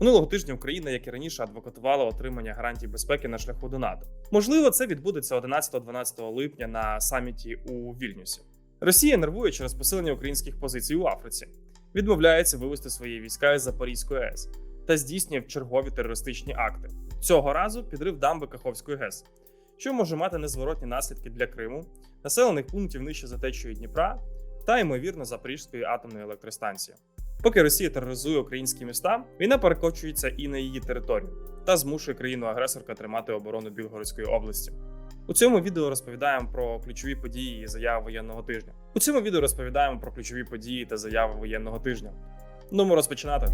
Минулого тижня Україна, як і раніше, адвокатувала отримання гарантій безпеки на шляху до НАТО. Можливо, це відбудеться 11-12 липня на саміті у Вільнюсі. Росія нервує через посилення українських позицій у Африці, відмовляється вивести свої війська із Запорізької АЕС та здійснює чергові терористичні акти. Цього разу підрив дамби Каховської ГЕС, що може мати незворотні наслідки для Криму, населених пунктів нижче за течією Дніпра та ймовірно Запорізької атомної електростанції. Поки Росія тероризує українські міста, війна перекочується і на її територію та змушує країну-агресорка тримати оборону Білгородської області. У цьому відео розповідаємо про ключові події і заяви воєнного тижня. У цьому відео розповідаємо про ключові події та заяви воєнного тижня. Ну, розпочинати.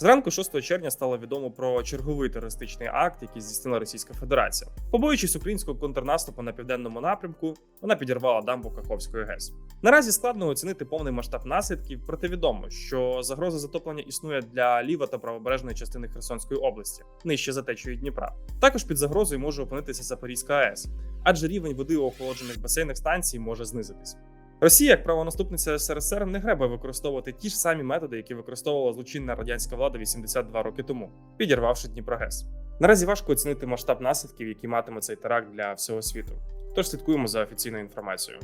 Зранку 6 червня стало відомо про черговий терористичний акт, який здійснила Російська Федерація. Побоюючись українського контрнаступу на південному напрямку, вона підірвала дамбу Каховської ГЕС. Наразі складно оцінити повний масштаб наслідків, проте відомо, що загроза затоплення існує для ліва та правобережної частини Херсонської області, нижче за течією Дніпра. Також під загрозою може опинитися Запорізька АЕС, адже рівень води у охолоджених басейнах станцій може знизитись. Росія, як правонаступниця СРСР, не гребає використовувати ті ж самі методи, які використовувала злочинна радянська влада 82 роки тому, підірвавши Дніпрогес. Наразі важко оцінити масштаб наслідків, які матиме цей теракт для всього світу. Тож слідкуємо за офіційною інформацією.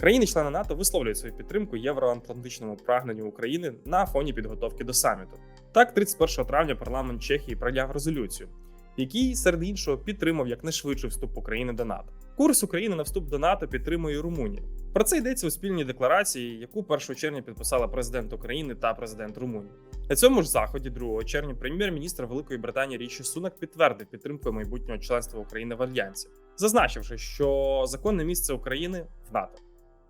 Країни-члени НАТО висловлюють свою підтримку євроатлантичному прагненню України на фоні підготовки до саміту. Так, 31 травня парламент Чехії прийняв резолюцію, який серед іншого підтримав якнайшвидший вступ України до НАТО. Курс України на вступ до НАТО підтримує і Румунія. Про це йдеться у спільній декларації, яку 1 червня підписала президент України та президент Румунії. На цьому ж заході, 2 червня, прем'єр-міністр Великої Британії Річі Сунак підтвердив підтримку майбутнього членства України в альянсі, зазначивши, що законне місце України в НАТО.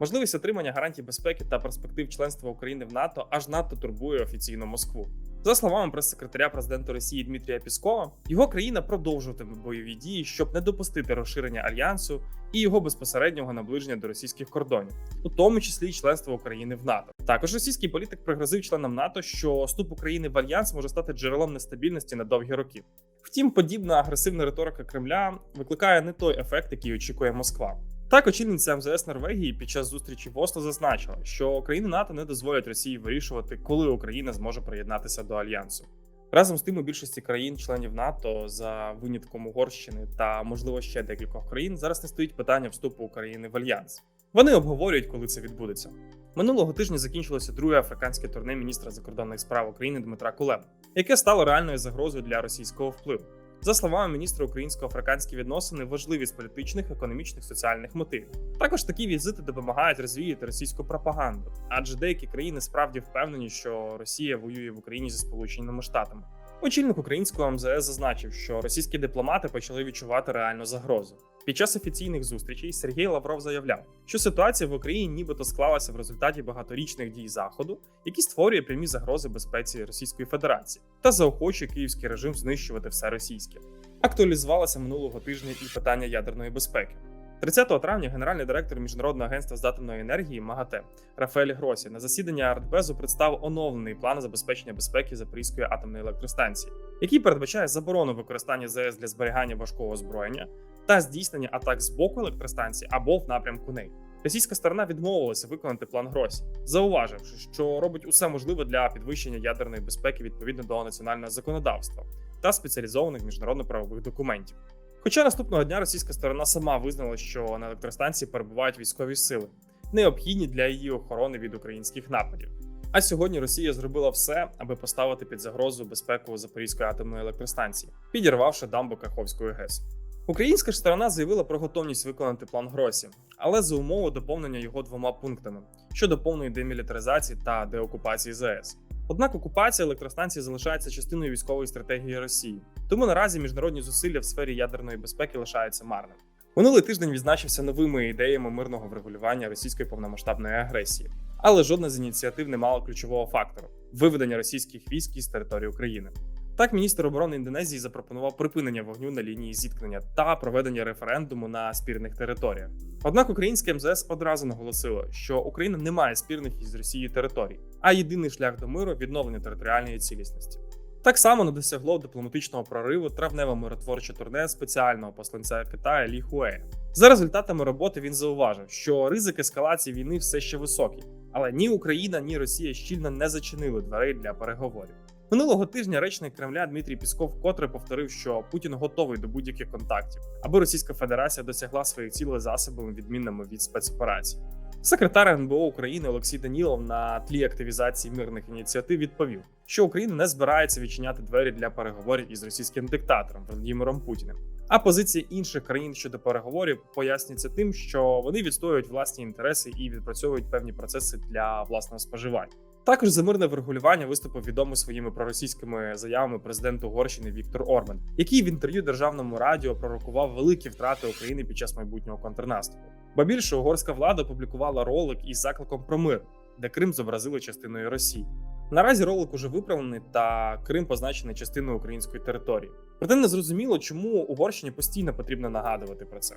Можливість отримання гарантій безпеки та перспектив членства України в НАТО аж надто турбує офіційну Москву. За словами прес-секретаря президента Росії Дмитрія Піскова, його країна продовжуватиме бойові дії, щоб не допустити розширення альянсу і його безпосереднього наближення до російських кордонів, у тому числі членство України в НАТО. Також російський політик пригрозив членам НАТО, що вступ України в альянс може стати джерелом нестабільності на довгі роки. Втім, подібна агресивна риторика Кремля викликає не той ефект, який очікує Москва. Так, очільниця МЗС Норвегії під час зустрічі в Осло зазначила, що країни НАТО не дозволять Росії вирішувати, коли Україна зможе приєднатися до альянсу. Разом з тим, у більшості країн-членів НАТО, за винятком Угорщини та можливо ще декількох країн, зараз не стоїть питання вступу України в альянс. Вони обговорюють, коли це відбудеться. Минулого тижня закінчилося друге африканське турне міністра закордонних справ України Дмитра Кулеба, яке стало реальною загрозою для російського впливу. За словами міністра українсько-африканські відносини важливі з політичних, економічних, соціальних мотивів. Також такі візити допомагають розвіяти російську пропаганду, адже деякі країни справді впевнені, що Росія воює в Україні зі Сполученими Штатами. Очільник українського МЗС зазначив, що російські дипломати почали відчувати реальну загрозу. Під час офіційних зустрічей Сергій Лавров заявляв, що ситуація в Україні нібито склалася в результаті багаторічних дій Заходу, які створює прямі загрози безпеці Російської Федерації та заохочує київський режим знищувати все російське. Актуалізувалося минулого тижня і питання ядерної безпеки. 30 травня генеральний директор Міжнародного агентства з атомної енергії МАГАТЕ Рафаель Гросі на засідання Радбезу представив оновлений план забезпечення безпеки Запорізької атомної електростанції, який передбачає заборону використання ЗС для зберігання важкого озброєння та здійснення атак з боку електростанції або в напрямку неї. Російська сторона відмовилася виконати план Гросі, зауваживши, що робить усе можливе для підвищення ядерної безпеки відповідно до національного законодавства та спеціалізованих міжнародно-правових документів. Хоча наступного дня російська сторона сама визнала, що на електростанції перебувають військові сили, необхідні для її охорони від українських нападів. А сьогодні Росія зробила все, аби поставити під загрозу безпеку Запорізької атомної електростанції, підірвавши дамбу Каховської ГЕС. Українська ж сторона заявила про готовність виконати план Гросі, але за умови доповнення його двома пунктами щодо повної демілітаризації та деокупації ЗАЕС. Однак окупація електростанції залишається частиною військової стратегії Росії, тому наразі міжнародні зусилля в сфері ядерної безпеки лишаються марним. Минулий тиждень відзначився новими ідеями мирного врегулювання російської повномасштабної агресії, але жодна з ініціатив не мала ключового фактору виведення російських військ із території України. Так, міністр оборони Індонезії запропонував припинення вогню на лінії зіткнення та проведення референдуму на спірних територіях. Однак українське МЗС одразу наголосило, що Україна не має спірних із Росією територій, а єдиний шлях до миру відновлення територіальної цілісності. Так само не досягло дипломатичного прориву травневе миротворче турне спеціального посланця Китаю Лі Хуея. За результатами роботи він зауважив, що ризик ескалації війни все ще високий, Але ні Україна, ні Росія щільно не зачинили дверей для переговорів. Минулого тижня речник Кремля Дмитрій Пісков вкотре повторив, що Путін готовий до будь-яких контактів, аби Російська Федерація досягла своїх цілей засобами, відмінними від спецоперацій. Секретар НБО України Олексій Данілов на тлі активізації мирних ініціатив відповів, що Україна не збирається відчиняти двері для переговорів із російським диктатором Володимиром Путіним. А позиція інших країн щодо переговорів пояснюється тим, що вони відстоюють власні інтереси і відпрацьовують певні процеси для власного споживання. Також за мирне врегулювання виступив відомий своїми проросійськими заявами президент Угорщини Віктор Орбан, який в інтерв'ю державному радіо пророкував великі втрати України під час майбутнього контрнаступу. Ба більше угорська влада опублікувала ролик із закликом про мир, де Крим зобразили частиною Росії. Наразі ролик уже виправлений, та Крим позначений частиною української території. Проте не зрозуміло, чому Угорщині постійно потрібно нагадувати про це.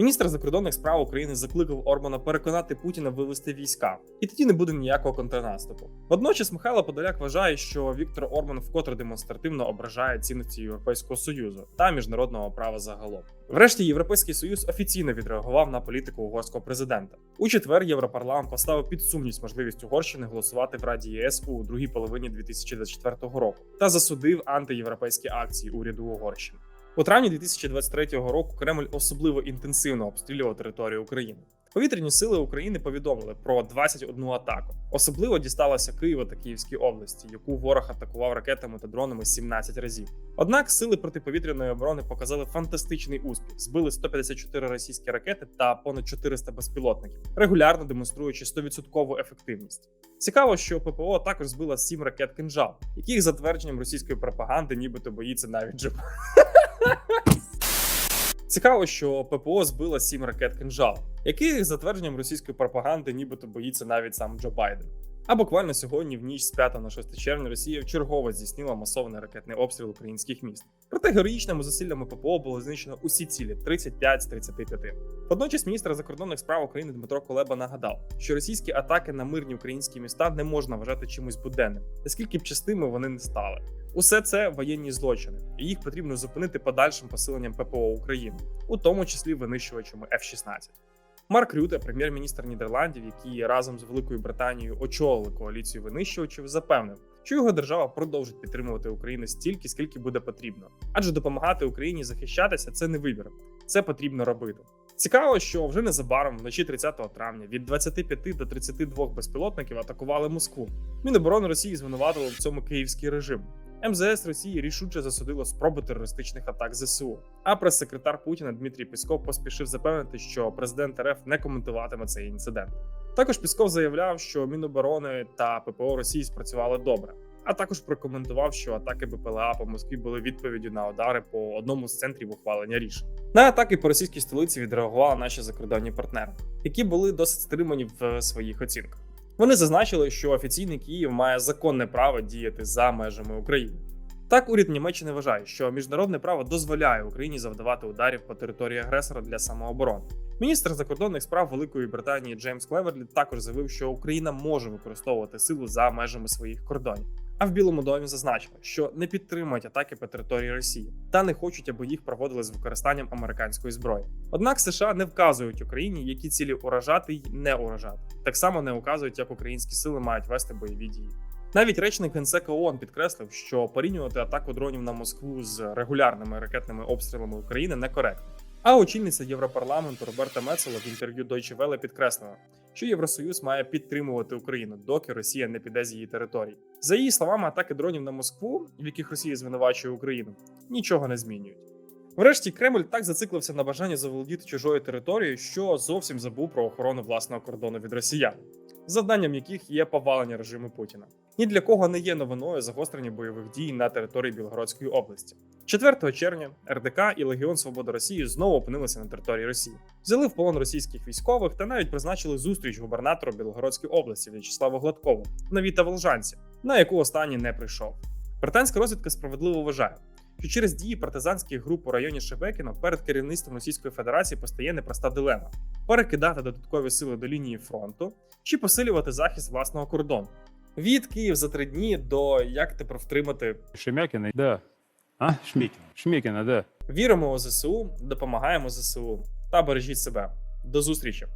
Міністр закордонних справ України закликав Орбана переконати Путіна вивести війська, і тоді не буде ніякого контрнаступу. Водночас Михайло Подоляк вважає, що Віктор Орбан вкотре демонстративно ображає цінності Європейського союзу та міжнародного права загалом. Врешті Європейський союз офіційно відреагував на політику угорського президента. У четвер Європарламент поставив під сумність можливість Угорщини голосувати в Раді ЄС у другій половині 2024 року та засудив антиєвропейські акції уряду Угорщини. У травні 2023 року Кремль особливо інтенсивно обстрілював територію України. Повітряні сили України повідомили про 21 атаку. Особливо дісталося Києва та Київській області, яку ворог атакував ракетами та дронами 17 разів. Однак сили протиповітряної оборони показали фантастичний успіх, збили 154 російські ракети та понад 400 безпілотників, регулярно демонструючи 100% ефективність. Цікаво, що ППО також збила 7 ракет кинжал, яких за твердженням російської пропаганди, нібито боїться навіть Джо. Цікаво, що ППО збила сім ракет кинжал, яких за твердженням російської пропаганди, нібито боїться навіть сам Джо Байден. А буквально сьогодні, в ніч з 5 на 6 червня, Росія вчергово здійснила масований ракетний обстріл українських міст. Проте героїчними зусиллями ППО було знищено усі цілі 35 з 35. Водночас міністр закордонних справ України Дмитро Колеба нагадав, що російські атаки на мирні українські міста не можна вважати чимось буденним, наскільки б частими вони не стали. Усе це воєнні злочини, і їх потрібно зупинити подальшим посиленням ППО України, у тому числі винищувачами F-16. Марк Рюте, прем'єр-міністр Нідерландів, який разом з Великою Британією очолили коаліцію винищувачів, запевнив, що його держава продовжить підтримувати Україну стільки, скільки буде потрібно, адже допомагати Україні захищатися це не вибір, це потрібно робити. Цікаво, що вже незабаром, вночі 30 травня, від 25 до 32 безпілотників атакували Москву. Міноборони Росії звинуватило в цьому київський режим. МЗС Росії рішуче засудило спроби терористичних атак ЗСУ. А прес-секретар Путіна Дмитрій Пісков поспішив запевнити, що президент РФ не коментуватиме цей інцидент. Також Пісков заявляв, що Міноборони та ППО Росії спрацювали добре. А також прокоментував, що атаки БПЛА по Москві були відповіддю на удари по одному з центрів ухвалення рішень. На атаки по російській столиці відреагували наші закордонні партнери, які були досить стримані в своїх оцінках. Вони зазначили, що офіційний Київ має законне право діяти за межами України. Так, уряд Німеччини вважає, що міжнародне право дозволяє Україні завдавати ударів по території агресора для самооборони. Міністр закордонних справ Великої Британії Джеймс Клеверлі також заявив, що Україна може використовувати силу за межами своїх кордонів. А в Білому домі зазначили, що не підтримують атаки по території Росії та не хочуть, аби їх проводили з використанням американської зброї. Однак США не вказують Україні, які цілі уражати й не уражати. Так само не указують, як українські сили мають вести бойові дії. Навіть речник Генсека ООН підкреслив, що порівнювати атаку дронів на Москву з регулярними ракетними обстрілами України некоректно. А очільниця Європарламенту Роберта Мецела в інтерв'ю Deutsche Welle підкреслила, що Євросоюз має підтримувати Україну, доки Росія не піде з її території. За її словами, атаки дронів на Москву, в яких Росія звинувачує Україну, нічого не змінюють. Врешті Кремль так зациклився на бажанні заволодіти чужою територією, що зовсім забув про охорону власного кордону від росіян, завданням яких є повалення режиму Путіна. Ні для кого не є новиною загострення бойових дій на території Білгородської області. 4 червня РДК і Легіон Свободи Росії знову опинилися на території Росії, взяли в полон російських військових та навіть призначили зустріч губернатору Білгородської області В'ячеславу Гладкову на Віта Волжанці, на яку останній не прийшов. Британська розвідка справедливо вважає, що через дії партизанських груп у районі Шебекіно перед керівництвом Російської Федерації постає непроста дилема: перекидати додаткові сили до лінії фронту чи посилювати захист власного кордону. Від Київ за три дні до як тепер втримати Шемякіна, да. А? Шмікіна. Шмікіна, да. віримо у ЗСУ, допомагаємо ЗСУ та бережіть себе. До зустрічі!